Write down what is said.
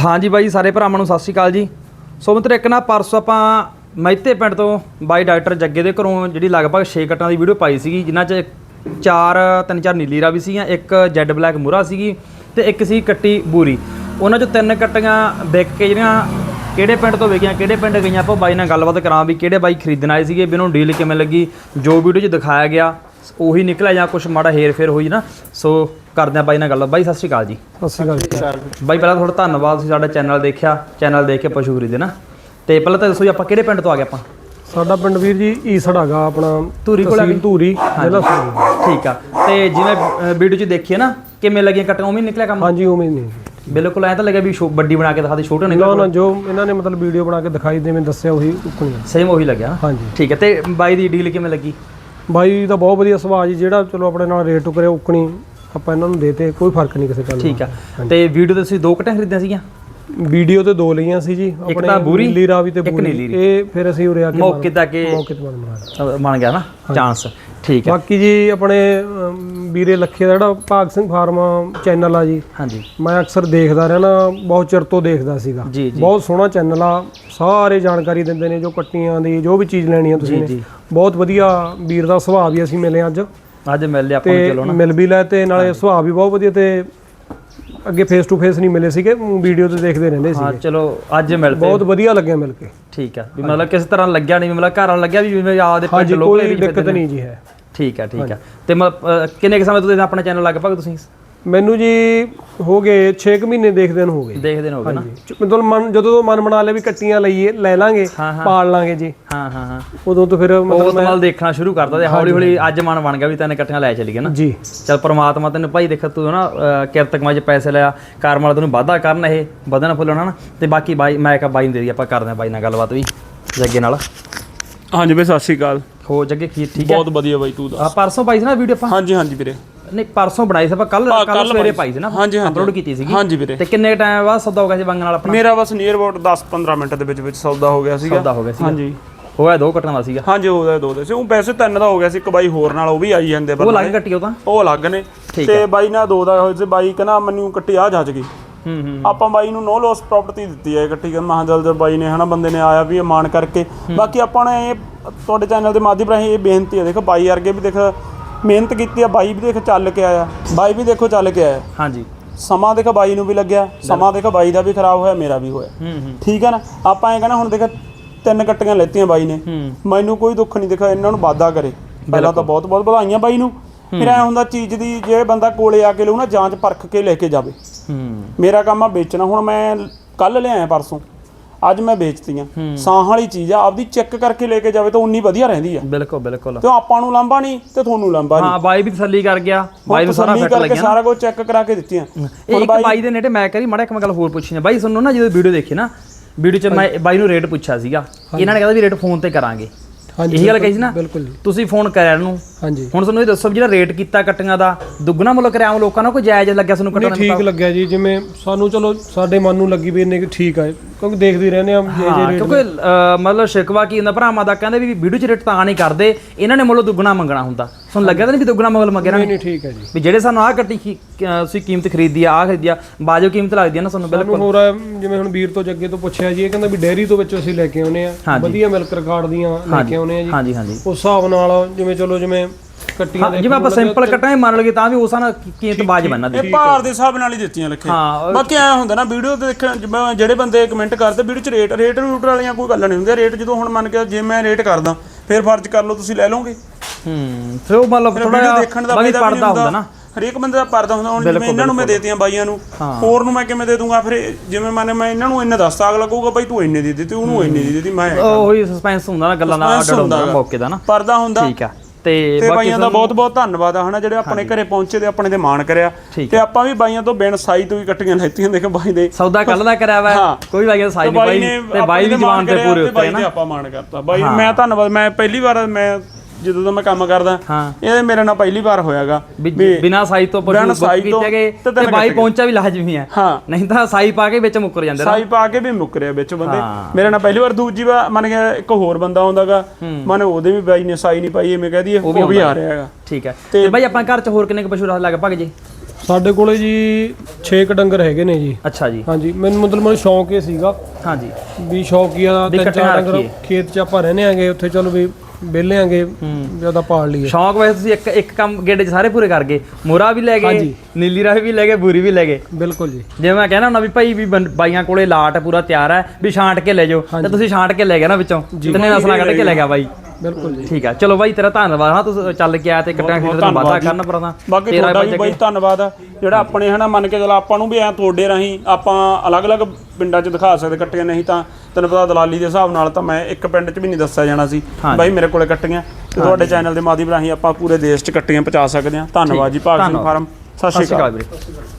ਹਾਂਜੀ ਬਾਈ, ਸਾਰੇ ਭਰਾਵਾਂ ਨੂੰ ਸਤਿ ਸ਼੍ਰੀ ਅਕਾਲ ਜੀ। ਸੋ ਮਿੱਤਰ, ਇੱਕ ਨਾ ਪਰਸੋਂ ਆਪਾਂ ਮਹਿਤੇ ਪਿੰਡ ਤੋਂ ਬਾਈ ਡਾਕਟਰ ਜੱਗੇ ਦੇ ਘਰੋਂ ਜਿਹੜੀ ਲਗਭਗ 6 ਕੱਟਾਂ ਦੀ ਵੀਡੀਓ ਪਾਈ ਸੀਗੀ, ਜਿਨ੍ਹਾਂ 'ਚ ਚਾਰ, ਤਿੰਨ ਚਾਰ ਨੀਲੀ ਰਾਵੀ ਸੀਗੀਆਂ, ਇੱਕ ਜੈਡ ਬਲੈਕ ਮੂਰਾ ਸੀਗੀ ਤੇ ਇੱਕ ਸੀ ਕੱਟੀ ਬੂਰੀ। ਉਹਨਾਂ 'ਚੋਂ ਤਿੰਨ ਕੱਟੀਆਂ ਵਿਕ ਕੇ ਜਿਹੜੀਆਂ ਕਿਹੜੇ ਪਿੰਡ ਤੋਂ ਵਿਕੀਆਂ, ਕਿਹੜੇ ਪਿੰਡ ਗਈਆਂ, ਆਪਾਂ ਬਾਈ ਨਾਲ ਗੱਲਬਾਤ ਕਰਾਂ ਵੀ ਕਿਹੜੇ ਬਾਈ ਖਰੀਦਣ ਆਏ ਸੀਗੇ, ਵੀ ਉਹਨਾਂ ਨੂੰ ਡੀਲ ਕਿਵੇਂ ਲੱਗੀ, ਜੋ ਵੀਡੀਓ 'ਚ ਦਿਖਾਇਆ ਗਿਆ, ਉਹੀ ਨਿਕਲਿਆ ਜਾਂ ਕੁਝ ਮਾੜਾ ਹੇਰ ਫੇਰ ਹੋਈ ਨਾ। ਸੋ ਕਰਦੇ ਆ ਬਾਈ ਨਾਲ ਗੱਲ ਬਾਈ ਸਤਿ ਸ਼੍ਰੀ ਅਕਾਲ ਜੀ। ਸਤਿ ਸ਼੍ਰੀ ਅਕਾਲ ਜੀ। ਬਾਈ ਪਹਿਲਾਂ ਤੁਹਾਡਾ ਧੰਨਵਾਦ ਤੁਸੀਂ ਸਾਡਾ ਚੈਨਲ ਦੇਖਿਆ ਚੈਨਲ ਦੇਖ ਕੇ ਪਸ਼ੂ ਖਰੀਦੇ ਨਾ। ਤੇ ਪਹਿਲਾਂ ਤਾਂ ਦੱਸੋ ਜੀ ਆਪਾਂ ਕਿਹੜੇ ਪਿੰਡ ਤੋਂ ਆ ਗਏ ਆਪਾਂ? ਸਾਡਾ ਪਿੰਡ ਵੀਰ ਜੀ ਈਸੜ ਹੈਗਾ ਆਪਣਾ ਧੂਰੀ ਕੋਲ ਆ ਤਹਿਸੀਲ ਧੂਰੀ ਜ਼ਿਲ੍ਹਾ ਸੰਗਰੂਰ ਠੀਕ ਆ। ਤੇ ਜਿਵੇਂ ਵੀਡੀਓ 'ਚ ਦੇਖੀਏ ਨਾ ਕਿਵੇਂ ਲੱਗੀਆਂ ਕੱਟੀਆਂ ਉਵੇਂ ਹੀ ਨਿਕਲਿਆ ਕੰਮ? ਹਾਂਜੀ ਉਵੇਂ ਹੀ ਨਹੀਂ। ਬਿਲਕੁਲ ਐਂ ਤਾਂ ਲੱਗਿਆ ਵੀ ਛੋ- ਵੱਡੀ ਬਣਾ ਕੇ ਦਿਖਾਦੀ ਛੋਟਾ ਨਾ ਨਿਕਲਿਆ ਨਾ ਜੋ ਇਹਨਾਂ ਨੇ ਮਤਲਬ ਵੀਡੀਓ ਬਣਾ ਕੇ ਦਿਖਾਈ ਦੇਵੇਂ ਦੱਸਿਆ ਉਹੀ ਉਕਣੀ ਸੇਮ ਉਹੀ ਲੱਗਿਆ ਨਾ? ਹਾਂਜੀ। ਠੀਕ ਹੈ ਤੇ ਬਾਈ ਦੀ ਡੀਲ ਕਿਵੇਂ ਲੱਗੀ? ਬਾਈ ਦਾ ਬਹੁਤ ਵਧੀਆ ਸੁਭਾਅ ਜੀ ਜਿਹੜਾ ਚਲੋ ਆਪਣੇ ਨਾਲ ਰੇਟ ਟੁਕਰੇ ਉਕਣੀ। ਆਪਾਂ ਇਹਨਾਂ ਨੂੰ ਦੇਤੇ ਕੋਈ ਫ਼ਰਕ ਨਹੀਂ ਕਿਸੇ ਗੱਲ ਦਾ। ਠੀਕ ਆ। ਤੇ ਵੀਡੀਓ ਤੇ ਤੁਸੀਂ ਦੋ ਕੱਟਾਂ ਖਰੀਦੀਆਂ ਸੀਗੀਆਂ? ਵੀਡੀਓ ਤੇ ਦੋ ਲਈਆਂ ਸੀ ਜੀ ਤਾਂ ਬੂਰੀ, ਨੀਲੀ ਰਾਵੀ ਤੇ ਇੱਕ ਬੂਰੀ। ਇਹ ਫਿਰ ਅਸੀਂ ਉਰੇ ਆ ਕੇ ਮੌਕੇ ਤੱਕ ਇਹ ਮੌਕੇ ਤੇ ਬਣ ਗਿਆ। ਨਾ ਚਾਂਸ ਠੀਕ ਆ। ਬਾਕੀ ਜੀ ਆਪਣੇ ਵੀਰੇ ਲੱਖੇ ਦਾ ਜਿਹੜਾ ਭਾਗ ਸਿੰਘ ਫਾਰਮ ਚੈਨਲ ਆ ਜੀ ਹਾਂਜੀ। ਮੈਂ ਅਕਸਰ ਦੇਖਦਾ ਰਹਿਣਾ ਬਹੁਤ ਚਿਰ ਤੋਂ ਦੇਖਦਾ ਸੀਗਾ। ਬਹੁਤ ਸੋਹਣਾ ਚੈਨਲ ਆ ਸਾਰੇ ਜਾਣਕਾਰੀ ਦਿੰਦੇ ਨੇ ਜੋ ਕੱਟੀਆਂ ਦੀ ਜੋ ਵੀ ਚੀਜ਼ ਲੈਣੀ ਆ ਤੁਸੀਂ ਬਹੁਤ ਵਧੀਆ ਵੀਰ ਦਾ ਸੁਭਾਅ ਵੀ ਅਸੀਂ ਮਿਲੇ ਅੱਜ। ਅੱਜ ਮਿਲ ਲਿਆ ਆਪਾਂ ਨੂੰ ਚਲੋ ਨਾ। ਮਿਲ ਵੀ ਲੈ ਤੇ ਨਾਲੇ ਸੁਭਾਅ ਵੀ ਬਹੁਤ ਵਧੀਆ ਤੇ ਅੱਗੇ ਫੇਸ ਟੂ ਫੇਸ ਨਹੀਂ ਮਿਲੇ ਸੀਗੇ ਵੀਡੀਓ ਤੇ ਦੇਖਦੇ ਰਹਿੰਦੇ ਸੀ ਹਾਂ ਚਲੋ ਅੱਜ ਮਿਲ ਪਏ। ਬਹੁਤ ਵਧੀਆ ਲੱਗਿਆ ਮਿਲ ਕੇ। ਠੀਕ ਆ ਵੀ ਮਤਲਬ ਕਿਸੇ ਤਰ੍ਹਾਂ ਲੱਗਿਆ ਨਹੀਂ ਮਤਲਬ ਘਰ ਲੱਗਿਆ ਵੀ ਜਿਵੇਂ ਆਪਦੇ ਪਿੰਡ ਲੋਕਲ ਕੋਈ ਦਿੱਕਤ ਨਹੀਂ ਜੀ ਹੈ। ਠੀਕ ਆ ਠੀਕ ਆ। ਤੇ ਕਿੰਨੇ ਕੁ ਸਮੇਂ ਤੋਂ ਤੁਸੀਂ ਆਪਣਾ ਚੈਨਲ ਲਗਭਗ ਤੁਸੀਂ? ਮੈਨੂੰ ਜੀ ਹੋ ਗਏ 6 ਮਹੀਨੇ ਦੇਖਦੇ ਨੂੰ ਹੋ ਗਏ। ਦੇਖਦੇ ਹੋ ਗਏ ਨਾ? ਮਤਲਬ ਮਨ ਜਦੋਂ ਤੋਂ ਮਨ ਬਣਾ ਲਿਆ ਵੀ ਕੱਟੀਆਂ ਲਈਏ ਲੈ ਲਾਂਗੇ। ਪਾਲ ਲਾਂਗੇ ਜੀ। ਹਾਂ ਹਾਂ ਹਾਂ। ਉਦੋਂ ਤੋਂ ਫਿਰ ਮਤਲਬ ਉਸ ਤੋਂ ਬਾਅਦ ਦੇਖਣਾ ਸ਼ੁਰੂ ਕਰਤਾ ਤੇ ਹੌਲੀ ਹੌਲੀ ਅੱਜ ਮਨ ਬਣ ਗਿਆ ਵੀ ਤੈਨੂੰ ਇਕੱਠੀਆਂ ਲੈ ਚਲੀਏ ਨਾ। ਜੀ। ਚਲ ਪ੍ਰਮਾਤਮਾ ਤੈਨੂੰ ਭਾਈ ਦੇਖ ਤੂੰ ਨਾ ਕਿਰਤ ਕਮਾਈ ਚ ਪੈਸੇ ਲਿਆ ਕਰਮ ਵਾਲਾ ਤੈਨੂੰ ਵਾਧਾ ਕਰਨ ਇਹ ਵਧਣਾ ਫੁੱਲਣਾ ਨਾ ਤੇ ਬਾਕੀ ਬਾਈ ਮੈਂ ਕਹਾ ਬਾਈ ਨੂੰ ਦੇ ਦੀ ਆਪਾਂ ਕਰਦੇ ਆ ਬਾਈ ਨਾਲ ਗੱਲਬਾਤ ਵੀ ਜੱਗੇ ਨਾਲ। ਹਾਂਜੀ ਬਈ ਸਤਿ ਸ਼੍ਰੀ ਅਕਾਲ। ਹੋ ਜੱਗੇ ਕੀ ਠੀਕ ਹੈ? ਬਹੁਤ ਵਧੀਆ ਬਾਈ ਤੂੰ ਦੱਸ। ਆ ਪਰਸੋਂ ਪਾਈ ਸੀ ਨਾ ਵੀਡੀਓ ਆਪਾਂ? ਹਾਂਜੀ ਹਾਂਜੀ ਵੀਰੇ। ਨਹੀਂ ਪਰਸੋਂ ਬਣਾਈ ਸੀ ਆਪਾਂ ਕੱਲ ਕੱਲ ਸਵੇਰੇ ਪਾਈ ਸੀ ਨਾ ਹਾਂਜੀ, ਹਾਂਜੀ। ਅਪਲੋਡ ਕੀਤੀ ਸੀਗੀ। ਹਾਂਜੀ ਵੀਰੇ। ਤੇ ਕਿੰਨੇ ਟਾਈਮ ਬਾਅਦ ਸੌਦਾ ਹੋ ਗਿਆ ਸੀ ਬੰਗਣ ਨਾਲ ਆਪਣਾ? ਮੇਰਾ ਬਸ ਨੀਅਰ ਅਬਾਊਟ 10-15 ਮਿੰਟ ਦੇ ਵਿੱਚ ਵਿੱਚ ਸੌਦਾ ਹੋ ਗਿਆ ਸੀਗਾ। ਸੌਦਾ ਹੋ ਗਿਆ ਸੀ ਹਾਂਜੀ। ਹੋਇਆ ਦੋ ਕੱਟਣ ਦਾ ਸੀਗਾ। ਹਾਂਜੀ ਉਹਦਾ ਦੋ ਦੇ ਸੀ। ਉਹ ਵੈਸੇ ਤਿੰਨ ਦਾ ਹੋ ਗਿਆ ਸੀ ਇੱਕ ਬਾਈ ਹੋਰ ਨਾਲ ਉਹ ਵੀ ਆਈ ਜਾਂਦੇ ਉਹ ਪਰ ਲੱਗ ਕੱਟੀ ਉਹ ਤਾਂ? ਉਹ ਅਲੱਗ ਨੇ। ਤੇ ਬਾਈ ਨਾਲ ਦੋ ਦਾ ਹੋਇਆ ਸੀ ਬਾਈ ਕਹਿੰਦਾ ਮੈਨੂੰ ਕੱਟੀ ਆ ਜੱਜ ਗਈ। ਹੂੰ ਹੂੰ ਆਪਾਂ ਬਾਈ ਨੂੰ ਨੋ ਲੋਸ ਪ੍ਰਾਪਰਟੀ ਦਿੱਤੀ ਹੈ ਕੱਟੀ। ਕਿ ਮਹਾਂ ਜਲਦ ਬਾਈ ਨੇ ਹਨਾ ਬੰਦੇ ਨੇ ਆਇਆ ਵੀ ਇਹ ਮਾਣ ਕਰਕੇ। ਬਾਕੀ ਆਪਾਂ ਨੇ ਇਹ ਤੁਹਾਡੇ ਚੈਨਲ ਦੇ ਮਾਧਿਅਮ ਰਾਹੀਂ ਇਹ ਬੇਨਤੀ ਹੈ ਦੇਖੋ ਬਾਈ ਵਰਗੇ ਵੀ ਦੇਖ ਮਿਹਨਤ ਕੀਤੀ ਆ ਬਾਈ ਵੀ ਦੇਖ ਚੱਲ ਕੇ ਆਇਆ ਬਾਈ ਵੀ ਦੇਖੋ ਚੱਲ ਕੇ ਆਇਆ। ਹਾਂਜੀ। ਸਮਾਂ ਦੇਖੋ ਬਾਈ ਨੂੰ ਵੀ ਲੱਗਿਆ ਸਮਾਂ ਦੇਖੋ ਬਾਈ ਦਾ ਵੀ ਖਰਾਬ ਹੋਇਆ ਮੇਰਾ ਵੀ ਹੋਇਆ। ਠੀਕ ਹੈ ਨਾ? ਆਪਾਂ ਇਹ ਕਹਿੰਦਾ ਹੁਣ ਦੇਖ ਤਿੰਨ ਕੱਟੀਆਂ ਲੈਤੀਆਂ ਬਾਈ ਨੇ। ਮੈਨੂੰ ਕੋਈ ਦੁੱਖ ਨਹੀਂ ਦੇਖੋ ਇਹਨਾਂ ਨੂੰ ਵਾਦਾ ਕਰੇ। ਪਹਿਲਾਂ ਤਾਂ ਬਹੁਤ ਬਹੁਤ ਵਧਾਈਆਂ ਬਾਈ ਨੂੰ। ਫਿਰ ਐ ਹੁੰਦਾ ਚੀਜ਼ ਦੀ ਜੇ ਬੰਦਾ ਕੋਲੇ ਆ ਕੇ ਲਊ ਨਾ ਜਾਂਚ ਪਰਖ ਕੇ ਲੈ ਕੇ ਜਾਵੇ। ਮੇਰਾ ਕੰਮ ਆ ਵੇਚਣਾ। ਹੁਣ ਮੈਂ ਕੱਲ ਲਿਆਇਆ ਪਰਸੋਂ। ਅੱਜ ਮੈਂ ਵੇਚਤੀਆਂ। ਸਾਹ ਵਾਲੀ ਚੀਜ਼ ਆ ਆਪਦੀ ਚੈੱਕ ਕਰਕੇ ਲੈ ਕੇ ਜਾਵੇ ਤਾਂ ਉਨੀ ਵਧੀਆ ਰਹਿੰਦੀ ਆ। ਬਿਲਕੁਲ ਬਿਲਕੁਲ। ਤੇ ਆਪਾਂ ਨੂੰ ਲਾਂਭਾ ਨਹੀਂ ਤੇ ਤੁਹਾਨੂੰ ਲਾਂਭਾ ਨਹੀਂ। ਹਾਂ ਬਾਈ ਵੀ ਤਸੱਲੀ ਕਰ ਗਿਆ ਬਾਈ ਨੂੰ ਸਾਰਾ ਫਿੱਟ ਲੱਗਿਆ ਨਾ। ਸਾਰਾ ਕੁਝ ਚੈੱਕ ਕਰਾ ਕੇ ਦਿੱਤੀਆਂ। ਇੱਕ ਬਾਈ ਦੇ ਨੇੜੇ ਮੈਂ ਕਰੀ ਮਾੜਾ ਇੱਕ ਮੈਂ ਗੱਲ ਹੋਰ ਪੁੱਛੀ ਆ। ਬਾਈ ਸੁਣੋ ਨਾ ਜਦੋਂ ਵੀਡੀਓ ਦੇਖੀ ਨਾ ਵੀਡੀਓ 'ਚ ਮੈਂ ਬਾਈ ਨੂੰ ਰੇਟ ਪੁੱਛਿਆ ਸੀਗਾ। ਇਹਨਾਂ ਨੇ ਕਹਿੰਦਾ ਵੀ ਰੇਟ ਫੋਨ ਤੇ ਕਰਾਂਗੇ। ਹਾਂਜੀ ਇਹੀ ਗੱਲ ਕਹੀ ਸੀ ਨਾ ਬਿਲਕੁਲ। ਤੁਸੀਂ ਫੋਨ ਕਰਿਆ ਇਹਨੂੰ। ਹਾਂਜੀ। ਹੁਣ ਤੁਹਾਨੂੰ ਇਹ ਦੱਸੋ ਵੀ ਜਿਹੜਾ ਰੇਟ ਕੀਤਾ ਕੱਟੀਆਂ ਦਾ ਦੁੱਗਣਾ ਮੁੱਲ ਕਰਿਆ ਲੋਕਾਂ ਨੂੰ ਕੋਈ ਜਾਇਜ਼ ਲੱਗਿਆ ਤੁਹਾਨੂੰ ਨਹੀਂ ਕੱਟਣ ਠੀਕ ਲੱਗਿਆ ਜੀ ਜਿਵੇਂ ਸਾਨੂੰ ਚਲੋ ਸਾਡੇ ਮਨ ਨੂੰ ਲੱਗੀ ਵੀ ਇੰਨੇ ਕਿ ਠੀਕ ਆ। ਕਿਉਂਕਿ ਦੇਖਦੇ ਹੀ ਰਹਿੰਦੇ ਆ ਜੇ ਜੇ ਹਾਂ ਕਿਉਂਕਿ ਮਤਲਬ ਸ਼ਿਕਵਾ ਕੀ ਹੁੰਦਾ ਭਰਾਵਾਂ ਦਾ ਕਹਿੰਦੇ ਵੀ ਵੀਡੀਓ 'ਚ ਰੇਟ ਤਾਂ ਨਹੀਂ ਕਰਦੇ ਇਹਨਾਂ ਨੇ ਮੁੱਲ ਦੁੱਗਣਾ ਮੰਗਣਾ ਹੁੰਦਾ। ਤੁਹਾਨੂੰ ਲੱਗਿਆ ਤਾਂ ਨਹੀਂ ਵੀ ਦੁੱਗਣਾ ਮੁੱਲ ਮੰਗਿਆ ਨਹੀਂ ਨਹੀਂ ਠੀਕ ਹੈ ਜੀ। ਵੀ ਜਿਹੜੇ ਸਾਨੂੰ ਆਹ ਕੱਟੀ ਕੀ- ਅ, ਤੁਸੀਂ ਕੀਮਤ ਖਰੀਦੀ ਆ ਆਹ ਖਰੀਦੀ ਆ ਬਾਜੋ ਕੀਮਤ ਲੱਗਦੀ ਆ ਨਾ ਤੁਹਾਨੂੰ ਬਿਲਕੁਲ। ਸਾਨੂੰ ਹੋਰ ਆ, ਜਿਵੇਂ ਹੁਣ ਵੀਰ ਤੋਂ ਜੱਗੇ ਤੋਂ ਪੁੱਛਿਆ ਜੀ ਇਹ ਕਹਿੰਦਾ ਵੀ ਡੇਅਰੀ ਤੋਂ ਵਿੱਚ ਅਸੀਂ ਲੈ ਕੇ ਆਉਨੇ ਆ ਹਾਂਜੀ। ਵਧੀਆ ਮਿਲਕ ਰਿਕਾਰਡ ਦੀਆਂ ਲੈ ਕੇ ਆਉਨੇ ਆ ਜੀ। ਹਾਂਜੀ ਹਾਂਜੀ। ਉਸ ਹਿਸਾਬ ਨਾਲ ਜਿਵੇਂ ਚਲੋ ਜਿਵੇਂ ਕੱਟੀਆਂ ਹਾਂ, ਜਿਵੇਂ ਆਪਾਂ ਸਿੰਪਲ ਕੱਟਾਂਗੇ ਮੰਨ ਲਈਏ ਤਾਂ ਵੀ ਉਸ ਨਾਲ ਕੀਮਤ ਬਾਜ ਬੰਨਾ ਦੀ ਇਹ ਭਾਰ ਦੇ ਹਿਸਾਬ ਨਾਲ ਹੀ ਦਿੱਤੀਆਂ ਲਿਖੇ। ਹਾਂ ਬਾਕੀ ਐ ਹੁੰਦਾ ਨਾ ਵੀਡੀਓ ਤੇ ਦੇਖਣ ਜਿਹੜੇ ਬੰਦੇ ਕਮੈਂਟ ਕਰਦੇ ਵੀਡੀਓ 'ਚ ਰੇਟ ਰੇਟ ਰੂਟ ਵਾਲੀਆਂ ਕੋਈ ਗੱਲ ਨਹੀਂ ਹੁੰਦੀ। ਰੇਟ ਜਦੋਂ ਹੁਣ ਮੰਨ ਕੇ ਜੇ ਮੈਂ ਰੇਟ ਕਰਦਾ ਫਿਰ ਫਰਜ਼ ਕਰ ਲਓ ਤੁਸੀਂ ਲੈ ਲਓਗੇ। ਹੂੰ ਫਿਰ ਉਹ ਮਤਲਬ ਥੋੜਾ ਦੇਖਣ ਦਾ ਬਾਕੀ ਫਾਇਦਾ ਪੜਦਾ ਹੁੰਦਾ। ਨਾ। ਹਰੇਕ ਬੰਦੇ ਦਾ ਪਰਦਾ ਹੁੰਦਾ ਹੁਣ ਜਿਵੇਂ ਇਹਨਾਂ ਨੂੰ ਮੈਂ ਦੇਤੀਆਂ ਬਾਈਆਂ ਨੂੰ ਹੋਰ ਨੂੰ ਮੈਂ ਕਿਵੇਂ ਦੇ ਦੂੰਗਾ? ਫਿਰ ਜਿਵੇਂ ਮੰਨ ਮੈਂ ਇਹਨਾਂ ਨੂੰ ਇੰਨੇ ਦੱਸਤਾ ਅਗਲਾ ਕਹੂਗਾ ਬਾਈ ਤੂੰ ਇੰਨੇ ਦੀ ਦਿੱਤੀ ਉਹਨੂੰ ਇੰਨੇ ਦੀ ਦਿੱਤੀ ਮੈਂ ਉਹੀ ਸਸਪੈਂਸ ਹੁੰਦਾ ਨਾ ਗੱਲਾਂ ਦਾ ਆਰਡਰ ਹੁੰਦਾ ਮੌਕੇ ਦਾ ਨਾ। ਪਰਦਾ ਹੁੰਦਾ। ਠੀਕ ਆ। ਤੇ ਬਾਈਆਂ ਦਾ ਬਹੁਤ ਬਹੁਤ ਧੰਨਵਾਦ ਆ ਹਨਾ ਜਿਹੜੇ ਆਪਣੇ ਘਰੇ ਪਹੁੰਚੇ ਤੇ ਆਪਣੇ ਤੇ ਮਾਣ ਕਰਿਆ। ਤੇ ਆਪਾਂ ਵੀ ਬਾਈਆਂ ਤੋਂ ਬਿਨ ਸਾਈ ਤੋਂ ਵੀ ਕੱਟੀਆਂ ਲੈਤੀਆਂ ਦੇਖੋ ਬਾਈ ਦੇ। ਸੌਦਾ ਕੱਲ ਦਾ ਕਰਿਆ ਵਾ। ਕੋਈ ਬਾਈ ਦਾ ਸਾਈਜ਼ ਨਹੀਂ ਬਾਈ ਤੇ ਬਾਈ ਵੀ ਜਵਾਨ ਤੇ ਪੂਰੇ ਉੱਤੇ ਨਾ। ਆਪਾਂ ਮਾਣ ਕਰਤਾ। ਬਾਈ ਮੈਂ ਧੰਨਵਾਦ ਮੈਂ ਪਹਿਲੀ ਵਾਰ ਮੈਂ ਜਦੋਂ ਦਾ ਮੈਂ ਕੰਮ ਕਰਦਾ ਹਾਂ। ਇਹ ਮੇਰੇ ਨਾਲ ਪਹਿਲੀ ਵਾਰ ਹੋਇਆਗਾ। ਬਿਨਾ ਸਾਈਜ਼ ਤੋਂ ਬਿਨਾਂ ਪਸ਼ੂ ਬੁੱਕ ਸਾਈ ਕੀਤੇ ਗਏ ਤੇ ਬਾਈ ਪਹੁੰਚਾ ਵੀ ਲਾਜ਼ਮੀ ਹੈ। ਹਾਂ। ਨਹੀਂ ਤਾਂ ਸਾਈ ਪਾ ਕੇ ਵਿੱਚ ਮੁੱਕਰ ਜਾਂਦੇ ਸਾਈ ਪਾ ਕੇ ਵੀ ਮੁੱਕਰਿਆ ਵਿੱਚ ਬੰਦੇ। ਹਾਂ। ਮੇਰੇ ਨਾਲ ਪਹਿਲੀ ਵਾਰ ਦੂਜੀ ਵਾਰ ਮੰਨ ਗਿਆ ਇੱਕ ਹੋਰ ਬੰਦਾ ਆਉਂਦਾਗਾ। ਮਨ ਉਹਦੇ ਵੀ ਬਾਈ ਨੇ ਸਾਈ ਨਹੀਂ ਪਾਈ ਐਵੇਂ ਕਹਿ ਦਈਏ ਉਹ ਵੀ ਆ ਰਿਹਾ ਹੈਗਾ। ਠੀਕ ਹੈ। ਤੇ ਬਾਈ ਆਪਾਂ ਘਰ ਚ ਹੋਰ ਕਿੰਨੇ ਕੁ ਪਸ਼ੂ ਰੱਖ ਲਗਭਗ ਜੀ? ਸਾਡੇ ਕੋਲੇ ਜੀ 6 ਕ ਡੰਗਰ ਹੈਗੇ ਨੇ ਜੀ। ਅੱਛਾ ਜੀ। ਹਾਂਜੀ ਮੈਨੂੰ ਮਤਲਬ ਮੈਨੂੰ ਸ਼ੌਂਕ ਇਹ ਸੀਗਾ ਹਾਂਜੀ ਵੀ ਸ਼ੌਕੀਆ ਵੀ ਤਿੰਨ ਚਾਰ ਡੰਗਰ। ਖੇਤ 'ਚ ਆਪਾਂ ਰਹਿੰਦੇ ਆਂਗੇ ਉੱਥੇ ਚਲੋ ਵੀ ਵਿਹਲੇ ਆਂਗੇ ਜ਼ਿਆਦਾ ਪਾਲ ਲਈਏ। ਸ਼ੌਂਕ ਵੈਸੇ ਤੁਸੀਂ ਇੱਕ ਇੱਕ ਕੰਮ ਗੇੜੇ 'ਚ ਸਾਰੇ ਪੂਰੇ ਕਰ ਗਏ। ਮੋਰਾ ਵੀ ਲੈ ਗਏ। ਨੀਲੀ ਰਾਵੀ ਵੀ ਲੈ ਗਏ ਬੂਰੀ ਵੀ ਲੈ ਗਏ। ਬਿਲਕੁਲ ਜੀ। ਜਿਵੇਂ ਮੈਂ ਕਹਿਣਾ ਹੁੰਦਾ ਵੀ ਭਾਈ ਵੀ ਬਾਈਆਂ ਕੋਲੇ ਲਾਟ ਪੂਰਾ ਤਿਆਰ ਹੈ ਵੀ ਛਾਂਟ ਕੇ ਲੈ ਜਾਓ। ਤੇ ਤੁਸੀਂ ਛਾਂਟ ਕੇ ਲੈ ਗਏ ਨਾ ਵਿੱਚੋਂ। ਤਿੰਨੇ ਨਸਲਾਂ ਕੱਢ ਕੇ ਲੈ ਗਿਆ ਬਾਈ। ਬਿਲਕੁਲ ਜੀ। ਠੀਕ ਆ। ਚਲੋ ਬਾਈ ਤੇਰਾ ਧੰਨਵਾਦ ਹਾਂ ਤੂੰ ਚੱਲ ਕੇ ਆਇਆ ਤੇ ਕੱਟਾਂ ਖਰੀਦ ਦਾ ਵਾਦਾ ਕਰਨ ਪਰਦਾ ਬਾਕੀ ਤੁਹਾਡਾ ਵੀ ਬਾਈ ਧੰਨਵਾਦ ਆ। ਜਿਹੜਾ ਆਪਣੇ ਹਨਾ ਮੰਨ ਕੇ ਚਲ ਆਪਾਂ ਨੂੰ ਵੀ ਐ ਤੁਹਾਡੇ ਰਾਹੀਂ ਆਪਾਂ ਅਲੱਗ-ਅਲੱਗ ਪਿੰਡਾਂ 'ਚ ਦਿਖਾ ਸਕਦੇ ਕੱਟੀਆਂ ਨਹੀਂ ਤਾਂ ਤੈਨੂੰ ਪਤਾ ਦਲਾਲੀ ਦੇ ਹਿਸਾਬ ਨਾਲ ਤਾਂ ਮੈਂ ਇੱਕ ਪਿੰਡ 'ਚ ਵੀ ਨਹੀਂ ਦੱਸਿਆ ਜਾਣਾ ਸੀ। ਬਾਈ ਮੇਰੇ ਕੋਲੇ ਕੱਟੀਆਂ ਤੇ ਤੁਹਾਡੇ ਚੈਨਲ ਦੇ ਮਾਧਿਅਮ ਰਾਹੀਂ ਆਪਾਂ ਪੂਰੇ ਦੇਸ਼ 'ਚ ਕੱਟੀਆਂ ਪਹੁੰਚਾ ਸਕਦੇ ਹਾਂ। ਧੰਨਵਾਦ ਜੀ ਭਾਗ ਸਿੰਘ। ਫਾਰਮ। ਸਤਿ ਸ਼੍ਰੀ ਅਕਾਲ ਵੀਰੇ।